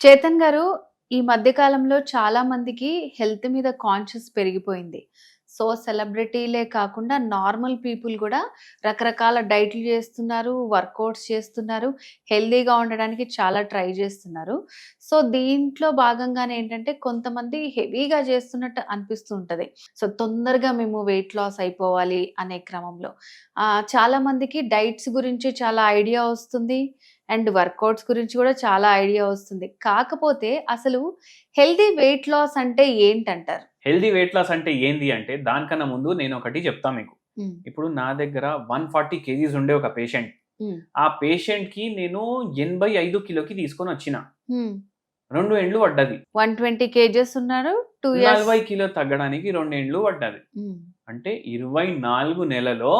చేతన్ గారు ఈ మధ్యకాలంలో చాలా మందికి హెల్త్ మీద కాన్షియస్ పెరిగిపోయింది. సో సెలబ్రిటీలే కాకుండా నార్మల్ పీపుల్ కూడా రకరకాల డైట్లు చేస్తున్నారు వర్కౌట్స్ చేస్తున్నారు హెల్దీగా ఉండడానికి చాలా ట్రై చేస్తున్నారు. సో దీంట్లో భాగంగానే ఏంటంటే కొంతమంది హెవీగా చేస్తున్నట్టు అనిపిస్తూ ఉంటుంది సో తొందరగా మేము వెయిట్ లాస్ అయిపోవాలి అనే క్రమంలో. చాలామందికి చాలా మందికి డైట్స్ గురించి చాలా ఐడియా వస్తుంది. అండ్ వర్కౌట్స్ గురించి కూడా చాలా ఐడియా వస్తుంది. కాకపోతే అసలు హెల్దీ వెయిట్ లాస్ అంటే ఏంటంటారు? హెల్దీ వెయిట్ లాస్ అంటే ఏంది అంటే దానికన్నా ముందు నేను ఒకటి చెప్తా మీకు. ఇప్పుడు నా దగ్గర వన్ ఫార్టీ కేజీస్ ఉండే ఒక పేషెంట్. ఆ పేషెంట్కి నేను ఎనభై ఐదు కిలోకి తీసుకొని వచ్చిన. రెండు ఎండ్లు పడ్డది. వన్ ట్వంటీ కేజెస్ ఉన్నారు టూ నలభై కిలో తగ్గడానికి రెండు ఎండ్లు పడ్డది. అంటే ఇరవై నాలుగు నెలలో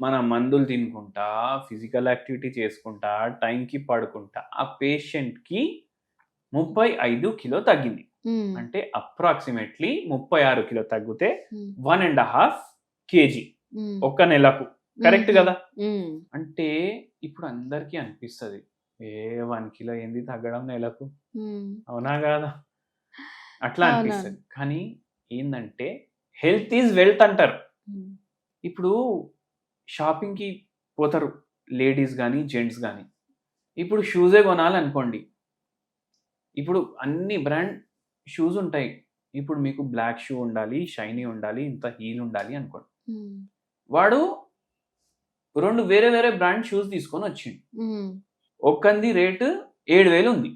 మన మందులు తినుకుంటా ఫిజికల్ యాక్టివిటీ చేసుకుంటా టైంకి పడుకుంటా ఆ పేషెంట్కి ముప్పై ఐదు కిలో తగ్గింది. అంటే అప్రాక్సిమేట్లీ ముప్పై ఆరు కిలో తగ్గితే వన్ అండ్ హాఫ్ కేజీ ఒక్క నెలకు. కరెక్ట్ కదా? అంటే ఇప్పుడు అందరికీ అనిపిస్తుంది. ఏ వన్ కిలో ఏంది తగ్గడం నెలకు? అవునా కాదా? అట్లా. అనిపిస్తుంది. కానీ ఏంటంటే హెల్త్ ఈజ్ వెల్త్ అంటారు. ఇప్పుడు షాపింగ్కి పోతారు లేడీస్ కానీ జెంట్స్ కానీ ఇప్పుడు షూజే కొనాలనుకోండి. ఇప్పుడు అన్ని బ్రాండ్ షూస్ ఉంటాయి. ఇప్పుడు మీకు బ్లాక్ షూ ఉండాలి షైనీ ఉండాలి ఇంత హీల్ ఉండాలి అనుకోండి. వాడు రెండు వేరే వేరే బ్రాండ్ షూస్ తీసుకొని వచ్చిండు. ఒక్కంది రేటు ఏడు వేలు ఉంది.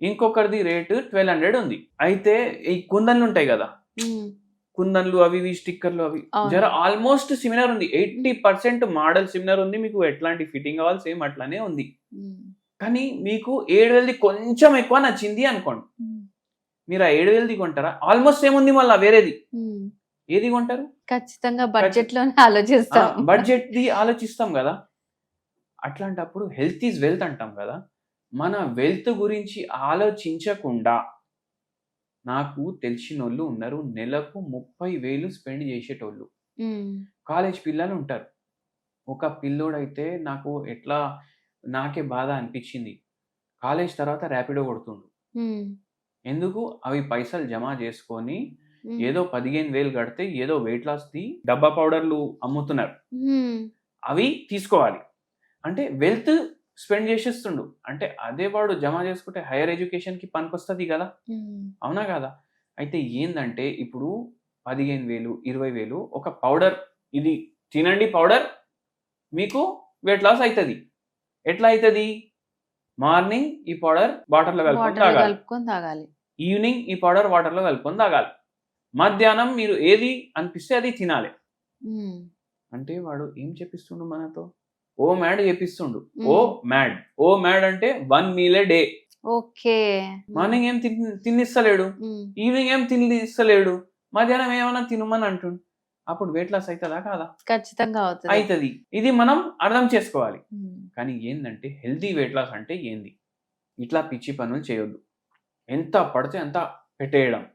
ఇంకొకరిది రేటు ట్వెల్వ్ హండ్రెడ్ ఉంది. అయితే ఈ కుందన్లు ఉంటాయి కదా. కుందన్లు అవి ఇవి స్టిక్కర్లు అవి. జర ఆల్మోస్ట్ సిమిలర్ ఉంది. ఎయిటీ పర్సెంట్ మోడల్ సిమిలర్ ఉంది. మీకు ఎట్లాంటి ఫిట్టింగ్ కావాలి సేమ్ అట్లానే ఉంది. కానీ మీకు ఏడు వేలది కొంచెం ఎక్కువ నచ్చింది అనుకోండి. మీరు ఆ ఏడు వేలది కొంటారా? ఆల్మోస్ట్ సేమ్ ఉంది మళ్ళీ వేరేది. ఏది కొంటారు? ఖచ్చితంగా బడ్జెట్లోనే ఆలోచిస్తాం. బడ్జెట్ ది ఆలోచిస్తాం కదా. అట్లాంటప్పుడు హెల్త్ ఈజ్ వెల్త్ అంటాం కదా. మన వెల్త్ గురించి ఆలోచించకుండా నాకు తెలిసిన వాళ్ళు ఉన్నారు. నెలకు ముప్పై వేలు స్పెండ్ చేసేటోళ్ళు. కాలేజ్ పిల్లలు ఉంటారు. ఒక పిల్లోడైతే నాకు ఎట్లా నాకే బాధ అనిపించింది. కాలేజ్ తర్వాత ర్యాపిడో కొడుతుండు. ఎందుకు? అవి పైసలు జమ చేసుకొని ఏదో పదిహేను వేలు కడితే ఏదో వెయిట్ లాస్ది డబ్బా పౌడర్లు అమ్ముతున్నారు. అవి తీసుకోవాలి. అంటే వెల్త్ స్పెండ్ చేసేస్తుండు. అంటే అదే వాడు జమ చేసుకుంటే హైయర్ ఎడ్యుకేషన్కి పనికొస్తుంది కదా. అవునా కదా? అయితే ఏందంటే ఇప్పుడు పదిహేను వేలు ఇరవై వేలు ఒక పౌడర్. ఇది తినండి పౌడర్ మీకు వెయిట్ లాస్ అవుతుంది ఎట్లా అవుతుంది మార్నింగ్ ఈ పౌడర్ వాటర్లో కలుపుకొని వాటర్లో తాగాలి. కలుపుకొని తాగాలి. ఈవినింగ్ ఈ పౌడర్ వాటర్లో కలుపుకొని తాగాలి. మధ్యాహ్నం మీరు ఏది అనిపిస్తే అది తినాలి. అంటే వాడు ఏం చెప్పిస్తుండు మనతో? ఓ మ్యాడ్ చెప్పిస్తుండు ఓ. మ్యాడ్. ఓ మ్యాడ్ అంటే one meal day. Okay. Morning ఏం తిన్- తినిస్తలేడు ఈవినింగ్ ఏం తినిస్తలేడు మధ్యాహ్నం ఏమైనా తినమని అంటుండు. అప్పుడు వెయిట్ లాస్ అవుతుందా కాదా? ఖచ్చితంగా అవుతుంది. అవుతుంది ఇది మనం అర్థం చేసుకోవాలి. కానీ ఏంటంటే హెల్తీ వెయిట్ లాస్ అంటే ఏంది? ఇట్లా పిచ్చి పనులు చేయొద్దు. ఎంత పడితే అంత పెట్టేయడం.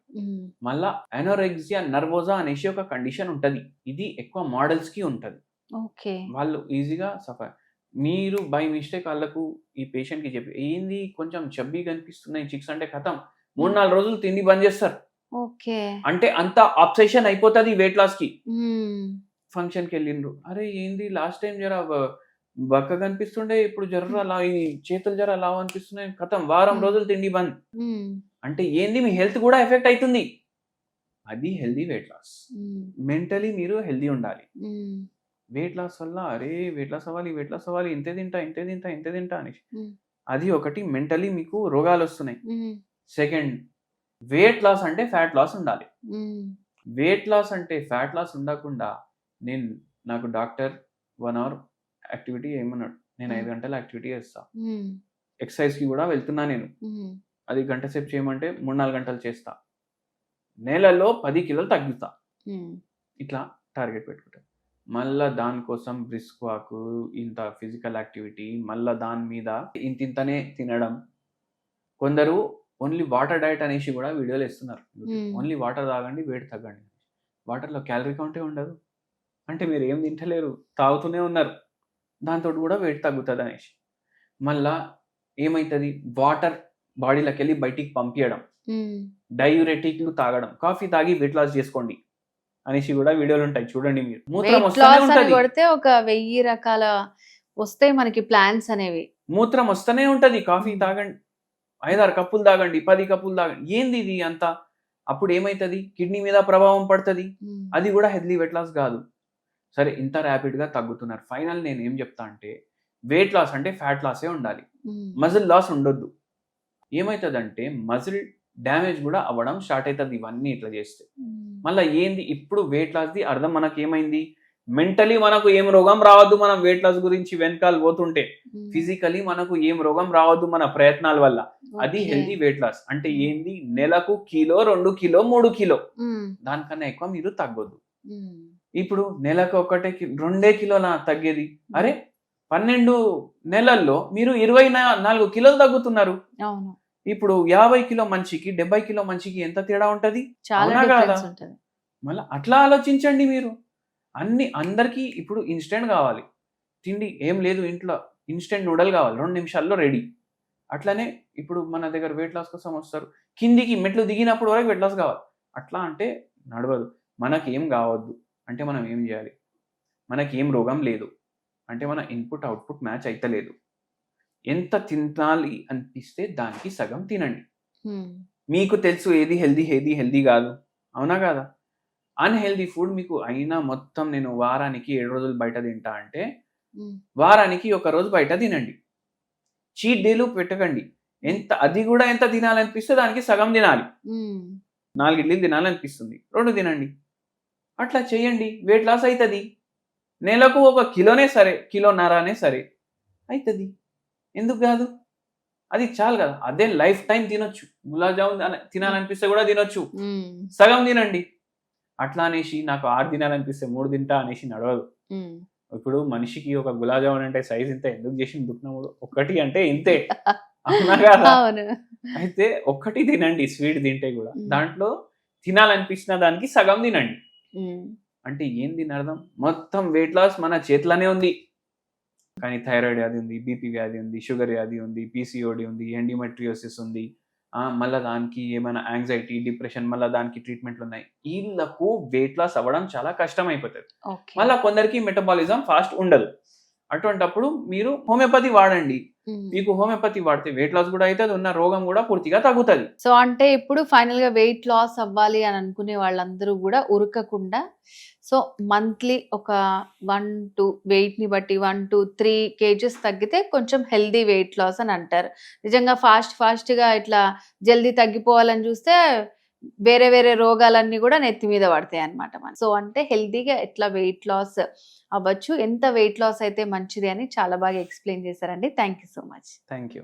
మళ్ళా అనోరెక్సియా నర్వోజా అనేసి ఒక కండిషన్ ఉంటుంది. ఇది ఎక్కువ మోడల్స్కి ఉంటుంది. ఓకే. వాళ్ళు ఈజీగా సఫర్. మీరు బై మిస్టేక్ వాళ్ళకు ఈ పేషెంట్కి చెప్పి ఏంది కొంచెం చబ్బీ కనిపిస్తున్నాయి చిక్స్ అంటే కథం. మూడు నాలుగు రోజులు తిండి బంద్ చేస్తారు. ఓకే. అంటే అంత అబ్సెషన్ అయిపోతుంది వెయిట్ లాస్కి. ఫంక్షన్కి వెళ్ళిండ్రు. అరే ఏంది లాస్ట్ టైం జర బక్క కనిపిస్తుండే ఇప్పుడు జర అలా ఈ చేతులు జర లావు అనిపిస్తున్నాయి కథం. వారం. రోజులు తిండి బంద్. అంటే ఏంది మీ హెల్త్ కూడా ఎఫెక్ట్ అవుతుంది అది హెల్దీ వెయిట్ లాస్ మెంటలీ మీరు హెల్దీ ఉండాలి. వెయిట్ లాస్ వల్ల అరే వెయిట్ లాస్ అవ్వాలి వెయిట్ లాస్ అవ్వాలి ఇంతే తింటా ఇంతే తింటా ఇంతే తింటా అని. అది ఒకటి మెంటలీ మీకు రోగాలు వస్తున్నాయి. సెకండ్ వెయిట్ లాస్ అంటే ఫ్యాట్ లాస్ ఉండాలి. వెయిట్ లాస్ అంటే ఫ్యాట్ లాస్ ఉండకుండా నేను నాకు డాక్టర్ వన్ అవర్ యాక్టివిటీ ఏమన్నాడు నేను ఐదు. గంటల యాక్టివిటీ చేస్తా. ఉమ్, ఎక్సర్సైజ్కి కూడా వెళ్తున్నా నేను. అది గంట సేపు చేయమంటే మూడు నాలుగు గంటలు చేస్తా. నెలలో పది కిలోలు తగ్గుతా. ఇట్లా టార్గెట్ పెట్టుకుంటారు మళ్ళా దానికోసం బ్రిస్క్ వాక్ ఇంత ఫిజికల్ యాక్టివిటీ మళ్ళా దాని మీద ఇంత ఇంతనే తినడం. కొందరు ఓన్లీ వాటర్ డైట్ అనేసి కూడా వీడియోలు ఇస్తున్నారు. Hmm. ఓన్లీ వాటర్ తాగండి వెయిట్ తగ్గండి. వాటర్లో క్యాలరీ కౌంటే ఉండదు. అంటే మీరు ఏం తింటలేరు తాగుతూనే ఉన్నారు. దాంతో కూడా వెయిట్ తగ్గుతుంది అనేసి. మళ్ళా ఏమవుతుంది వాటర్ బాడీలోకి వెళ్ళి బయటికి పంపించడం డయూరెటిక్లు తాగడం. కాఫీ తాగి వెయిట్ లాస్ చేసుకోండి. అనేసి కూడా వీడియోలు ఉంటాయి. చూడండి మీరు. మూత్రం వస్తూనే కొడితే ఒక వెయ్యి రకాల వస్తాయి మనకి ప్లాన్స్ అనేవి. మూత్రం వస్తూనే ఉంటది. కాఫీ తాగండి. ఐదారు కప్పులు తాగండి. పది కప్పులు తాగండి. ఏంది ఇది అంతా? అప్పుడు ఏమైతుంది? కిడ్నీ మీద ప్రభావం పడుతుంది. అది కూడా హెల్దీ వెయిట్ లాస్ కాదు. సరే ఇంత rapid గా తగ్గుతున్నారు. ఫైనల్ నేను ఏం చెప్తా అంటే వెయిట్ లాస్ అంటే ఫ్యాట్ లాసే ఉండాలి. మజిల్ లాస్ ఉండొద్దు. ఏమవుతుందంటే మజిల్ డ్యామేజ్ కూడా అవ్వడం స్టార్ట్ అవుతుంది ఇవన్నీ ఇట్లా చేస్తే. మళ్ళీ ఏంది? ఇప్పుడు వెయిట్ లాస్ది అర్థం మనకి ఏమైంది మెంటలీ మనకు ఏం రోగం రావద్దు మనం వెయిట్ లాస్ గురించి వెనకాల పోతుంటే. ఫిజికలీ మనకు ఏం రోగం రావద్దు మన ప్రయత్నాల వల్ల. అది. హెల్దీ వెయిట్ లాస్ అంటే ఏంది? నెలకు కిలో రెండు కిలో మూడు కిలో. దానికన్నా ఎక్కువ మీరు తగ్గొద్దు. ఇప్పుడు నెలకు ఒకటే రెండే కిలోల తగ్గేది? అరే పన్నెండు నెలల్లో మీరు ఇరవై నాలుగు కిలోలు తగ్గుతున్నారు. ఇప్పుడు యాభై కిలో మనిషికి డెబ్బై కిలో మనిషికి ఎంత తేడా ఉంటది? చాలా కాదా? మళ్ళీ అట్లా ఆలోచించండి మీరు. అన్ని అందరికీ ఇప్పుడు ఇన్స్టెంట్ కావాలి. తిండి ఏం లేదు ఇంట్లో ఇన్స్టెంట్ నూడల్ కావాలి. రెండు నిమిషాల్లో రెడీ అట్లనే ఇప్పుడు మన దగ్గర వెయిట్ లాస్ కోసం వస్తారు. కిందికి మెట్లు దిగినప్పుడు వరకు వెయిట్ లాస్ కావాలి. అట్లా అంటే నడవదు. మనకి ఏం కావద్దు. అంటే మనం ఏం చేయాలి? మనకి ఏం రోగం లేదు. అంటే మన ఇన్పుట్ అవుట్పుట్ మ్యాచ్ అయితలేదు. ఎంత తినాలి అనిపిస్తే దానికి సగం తినండి. మీకు తెలుసు ఏది హెల్దీ ఏది హెల్దీ కాదు. అవునా కాదా? అన్హెల్దీ ఫుడ్ మీకు అయినా మొత్తం నేను వారానికి ఏడు రోజులు బయట తింటా అంటే వారానికి ఒక రోజు బయట తినండి. చీట్ డేలు పెట్టకండి. ఎంత అది కూడా ఎంత తినాలనిపిస్తే దానికి సగం తినాలి. నాలుగు ఇడ్లీలు తినాలనిపిస్తుంది. రెండు తినండి. అట్లా చేయండి. వెయిట్ లాస్ అవుతుంది నెలకు ఒక కిలోనే సరే కిలోన్నరనే సరే అవుతుంది ఎందుకు కాదు? అది చాలు కదా. అదే లైఫ్ టైం తినొచ్చు. గులాబ్ జామున్ అన- తినాలనిపిస్తే కూడా తినొచ్చు. సగం తినండి. అట్లా అనేసి నాకు ఆరు తినాలనిపిస్తే మూడు తింటా అనేసి నడవదు. ఇప్పుడు మనిషికి ఒక గులాబ్ జామున్ అంటే సైజ్ ఇంత ఎందుకు చేసి దుఃఖనముడు ఒకటి అంటే ఇంతే. అవునా కదా? అయితే ఒక్కటి తినండి స్వీట్ తింటే కూడా. దాంట్లో తినాలనిపించిన దానికి సగం తినండి. అంటే ఏం దీని అర్థం? మొత్తం వెయిట్ లాస్ మన చేతిలోనే ఉంది. కానీ థైరాయిడ్ వ్యాధి ఉంది బీపీ వ్యాధి ఉంది షుగర్ వ్యాధి ఉంది పీసీఓడి ఉంది ఎండిమెట్రియోసిస్ ఉంది. ఆ, మళ్ళా దానికి ఏమైనా యాంగ్జైటీ డిప్రెషన్ మళ్ళీ దానికి ట్రీట్మెంట్లు ఉన్నాయి. వీళ్ళకు వెయిట్ లాస్ అవ్వడం చాలా కష్టం అయిపోతుంది మళ్ళీ కొందరికి మెటబాలిజం ఫాస్ట్ ఉండదు. అటువంటప్పుడు మీరు హోమియోపతి వాడండి. మీకు హోమియోపతి వాడితే వెయిట్ లాస్ కూడా అవుతుంది ఉన్న రోగం కూడా పూర్తిగా తగ్గుతుంది. సో అంటే ఇప్పుడు ఫైనల్గా వెయిట్ లాస్ అవ్వాలి అని అనుకునే వాళ్ళందరూ కూడా ఉరకకుండా సో మంత్లీ ఒక వన్ టు వెయిట్ని బట్టి వన్ టు త్రీ కేజెస్ తగ్గితే కొంచెం హెల్దీ వెయిట్ లాస్ అని అంటారు. నిజంగా ఫాస్ట్ ఫాస్ట్గా ఇట్లా జల్దీ తగ్గిపోవాలని చూస్తే వేరే వేరే రోగాలన్నీ కూడా నెత్తి మీద పడతాయి అనమాట మనం సో అంటే హెల్తీగా ఎట్లా వెయిట్ లాస్ అవ్వచ్చు ఎంత వెయిట్ లాస్ అయితే మంచిది అని చాలా బాగా ఎక్స్ప్లెయిన్ చేశారండి. Thank you so much. Thank you.